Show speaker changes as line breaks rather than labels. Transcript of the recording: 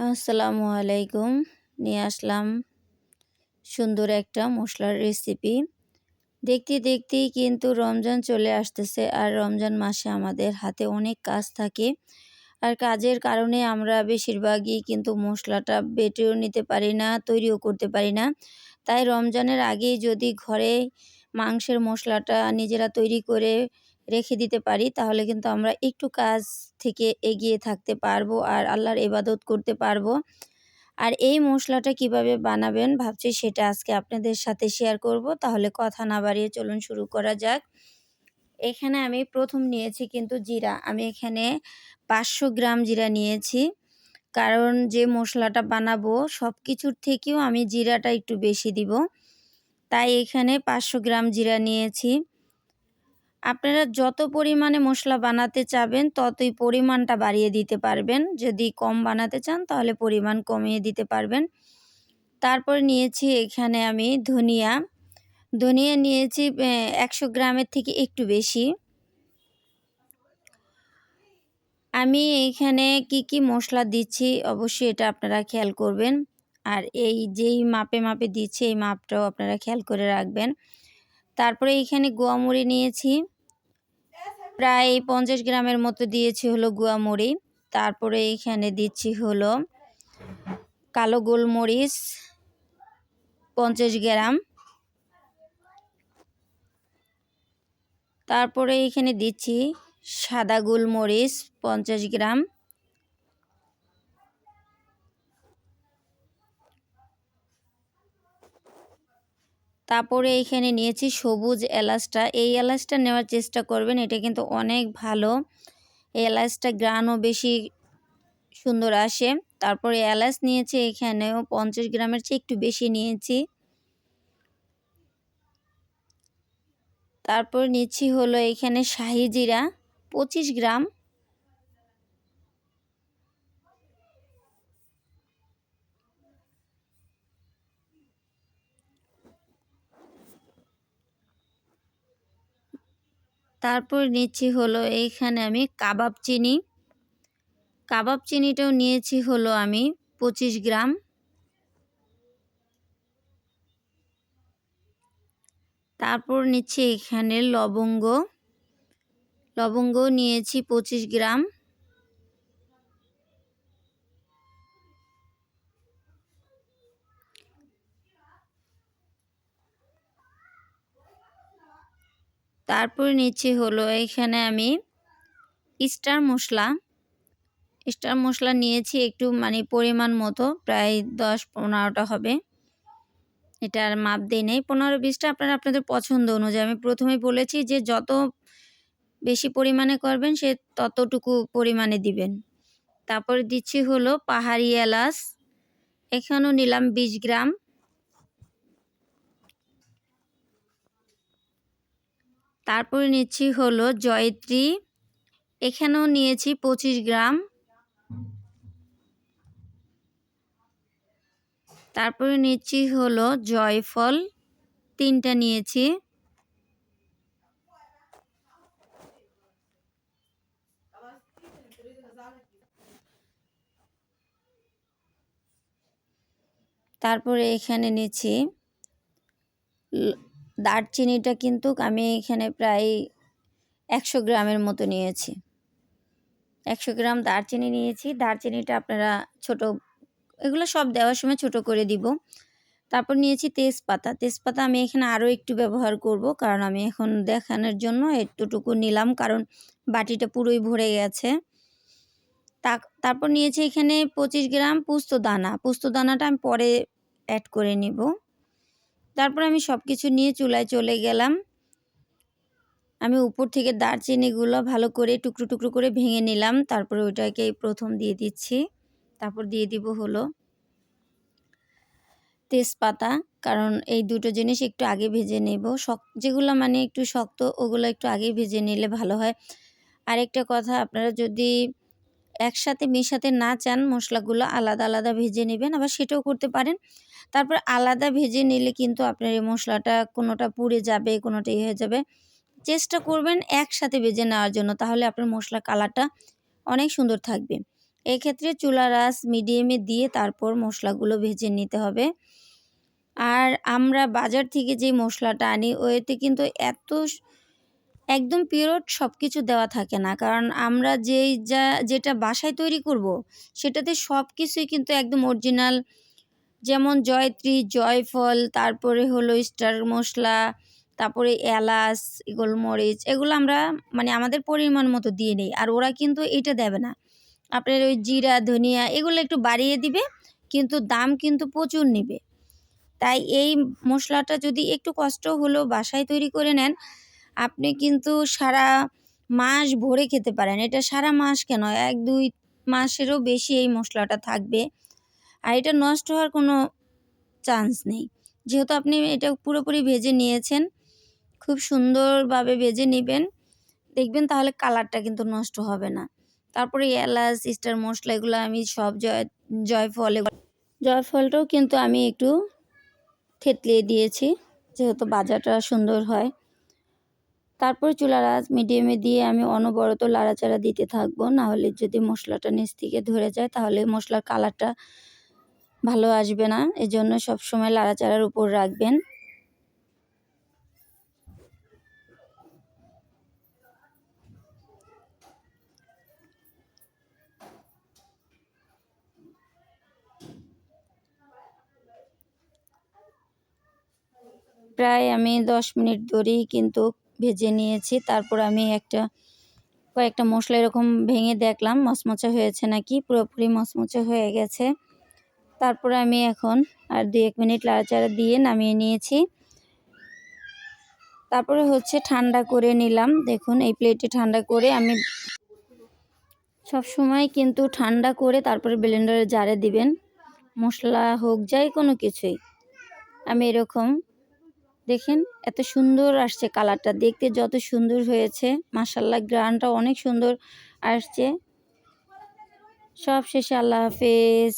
আসসালামু আলাইকুম। নিয়ে আসলাম সুন্দর একটা মশলার রেসিপি দেখতে দেখতেই কিন্তু রমজান চলে আসতেছে আর রমজান মাসে আমাদের হাতে অনেক কাজ থাকে। আর কাজের কারণে আমরা বেশিরভাগই কিন্তু মশলাটা বেটেও নিতে পারি না, তৈরিও করতে পারি না। তাই রমজানের আগেই যদি ঘরে মাংসের মশলাটা নিজেরা তৈরি করে রেখে দিতে পারি, তাহলে কিন্তু আমরা একটু কাজ থেকে এগিয়ে থাকতে পারব আর আল্লাহর ইবাদত করতে পারব। আর এই মশলাটা কীভাবে বানাবেন ভাবছি সেটা আজকে আপনাদের সাথে শেয়ার করব, তাহলে কথা না বাড়িয়ে চলুন শুরু করা যাক। এখানে আমি প্রথম নিয়েছি কিন্তু জিরা, আমি এখানে পাঁচশো গ্রাম জিরা নিয়েছি। কারণ যে মশলাটা বানাবো সব কিছুর থেকেও আমি জিরাটা একটু বেশি দিব। তাই এখানে পাঁচশো গ্রাম জিরা নিয়েছি। আপনারা যত পরিমাণে মশলা বানাতে চাবেন, ততই পরিমাণটা বাড়িয়ে দিতে পারবেন। যদি কম বানাতে চান, তাহলে পরিমাণ কমিয়ে দিতে পারবেন। তারপর নিয়েছি এখানে আমি ধনিয়া। ধনিয়া নিয়েছি একশো গ্রামের থেকে একটু বেশি। আমি এখানে কি কি মশলা দিচ্ছি, অবশ্যই এটা আপনারা খেয়াল করবেন। আর এই যেই মাপে মাপে দিচ্ছি, এই মাপটাও আপনারা খেয়াল করে রাখবেন। তারপরে এখানে গুয়ামুড়ি নিয়েছি। প্রায় পঞ্চাশ গ্রামের মতো দিয়েছি হলো গুয়ামরিচ তারপরে এখানে দিচ্ছি হলো কালো গোলমরিচ পঞ্চাশ গ্রাম। তারপরে এখানে দিচ্ছি সাদা গোলমরিচ পঞ্চাশ গ্রাম। তারপরে এখানে নিয়েছি সবুজ এলাচটা। এই এলাচটা নেওয়ার চেষ্টা করবেন, এটা কিন্তু অনেক ভালো। এই এলাচটা গ্রানও বেশি সুন্দর আসে। তারপরে এলাচ নিয়েছি এখানেও পঞ্চাশ গ্রামের চেয়ে একটু বেশি নিয়েছি। তারপর নিচ্ছি হলো এখানে শাহি জিরা, পঁচিশ গ্রাম। তারপর নিচ্ছি হলো এইখানে আমি কাবাব চিনি। কাবাব চিনিটাও নিয়েছি হলো আমি পঁচিশ গ্রাম। তারপর নিচ্ছি এখানে লবঙ্গ। লবঙ্গ নিয়েছি পঁচিশ গ্রাম। তারপর নিচ্ছি হলো এখানে আমি স্টার মশলা। স্টার মশলা নিয়েছি একটু মানে পরিমাণ মতো, প্রায় দশ পনেরোটা হবে। এটার মাপ দিয়ে নেই। পনেরো বিশটা আপনারা আপনাদের পছন্দ অনুযায়ী। আমি প্রথমে বলেছি যে যত বেশি পরিমাণে করবেন, সে ততটুকু পরিমাণে দিবেন। তারপরে দিচ্ছি হলো পাহাড়ি এলাচ। এখানেও নিলাম বিশ গ্রাম। তারপরে নিচ্ছি হলো জয়ত্রী। এখানেও নিয়েছি পঁচিশ গ্রাম। তারপরে নিচ্ছি হলো জয়ফল। তিনটা নিয়েছি। তারপরে এখানে নিচ্ছি দারচিনিটা কিন্তু আমি এখানে প্রায় একশো গ্রামের মতো নিয়েছি। একশো গ্রাম দারচিনি নিয়েছি। দারচিনিটা আপনারা ছোট, এগুলো সব দেওয়ার সময় ছোট করে দিব। তারপর নিয়েছি তেজপাতা। তেজপাতা আমি এখানে আরও একটু ব্যবহার করব কারণ আমি এখন দেখানোর জন্য একটুটুকু নিলাম কারণ বাটিটা পুরোই ভরে গেছে। তারপর নিয়েছি এখানে পঁচিশ গ্রাম পুস্ত দানা। পুস্ত দানাটা আমি পরে অ্যাড করে নিব। তারপর আমি সব কিছু নিয়ে চুলায় চলে গেলাম। আমি উপর থেকে দারচিনিগুলো ভালো করে টুকরো টুকরো করে ভেঙে নিলাম। তারপরে ওইটাকে প্রথম দিয়ে দিচ্ছি। তারপর দিয়ে দিব হলো তেজপাতা। কারণ এই দুটো জিনিস একটু আগে ভেজে নেব। শক যেগুলো মানে একটু শক্ত, ওগুলো একটু আগে ভেজে নিলে ভালো হয়। আরেকটা কথা, আপনারা যদি একসাথে মেশাতে না চান, মশলাগুলো আলাদা আলাদা ভেজে নেবেন, আবার সেটাও করতে পারেন। তারপর আলাদা ভেজে নিলে কিন্তু আপনার এই মশলাটা কোনোটা পুড়ে যাবে, কোনোটা ইয়ে হয়ে যাবে। চেষ্টা করবেন একসাথে ভেজে নেওয়ার জন্য, তাহলে আপনার মশলা কালারটা অনেক সুন্দর থাকবে। এক্ষেত্রে চুলা আঁচ মিডিয়ামে দিয়ে তারপর মশলাগুলো ভেজে নিতে হবে। আর আমরা বাজার থেকে যে মশলাটা আনি ওয়েতে কিন্তু এত একদম পিওর সব কিছু দেওয়া থাকে না। কারণ আমরা যেই যা, যেটা বাসায় তৈরি করব, সেটাতে সব কিছুই কিন্তু একদম অরিজিনাল যেমন জয়ত্রী, জয়ফল, তারপরে হলো স্টার মশলা, তারপরে এলাচ, গোলমরিচ, এগুলো আমরা মানে আমাদের পরিমাণ মতো দিয়ে নিই। আর ওরা কিন্তু এটা দেবে না। আপনার ওই জিরা, ধনিয়া, এগুলো একটু বাড়িয়ে দিবে, কিন্তু দাম কিন্তু প্রচুর নেবে। তাই এই মশলাটা যদি একটু কষ্ট হলেও বাসায় তৈরি করে নেন আপনি কিন্তু সারা মাস ভরে খেতে পারেন। এটা সারা মাস কেন? এক, দুই মাসেরও বেশি এই মশলাটা থাকবে। আর এটা নষ্ট হওয়ার কোনো চান্স নেই। যেহেতু আপনি এটা পুরোপুরি ভেজে নিয়েছেন, খুব সুন্দরভাবে ভেজে নেবেন, দেখবেন তাহলে কালারটা কিন্তু নষ্ট হবে না। তারপরে এলাচ স্টার মশলা এগুলো আমি সব জয়, জয়ফল জয়ফলটাও কিন্তু আমি একটু থেতলিয়ে দিয়েছি, যেহেতু বাজারটা সুন্দর হয়। তারপর চুলার আঁচ মিডিয়ামে দিয়ে আমি অনবরত লাড়াচাড়া দিতে থাকব। নাহলে যদি মশলাটা নিচ থেকে ধরে যায়, তাহলে মশলার কালারটা ভালো আসবে না। এজন্য সব সবসময় লাড়াচাড়ার উপর রাখবেন। প্রায় আমি দশ মিনিট ধরেই কিন্তু ভেজে নিয়েছি। তারপর আমি একটা, কয়েকটা মশলা এরকম ভেঙে দেখলাম। মচমচে হয়েছে নাকি? পুরোপুরি মচমচে হয়ে গেছে। তারপরে আমি এখন আর দু এক মিনিট লাড়াচাড়া দিয়ে নামিয়ে নিয়েছি। তারপরে হচ্ছে ঠান্ডা করে নিলাম। দেখুন, এই প্লেটে ঠান্ডা করে আমি সব সময় কিন্তু ঠান্ডা করে তারপরে ব্লেন্ডারে জারে দিবেন। মশলা হোক, যাই কোনো কিছুই। আমি এরকম দেখেন এত সুন্দর আসছে কালারটা। দেখতে যত সুন্দর হয়েছে মাসাল্লাহ গ্রানটা অনেক সুন্দর আসছে। সব শেষে আল্লাহ হাফেজ।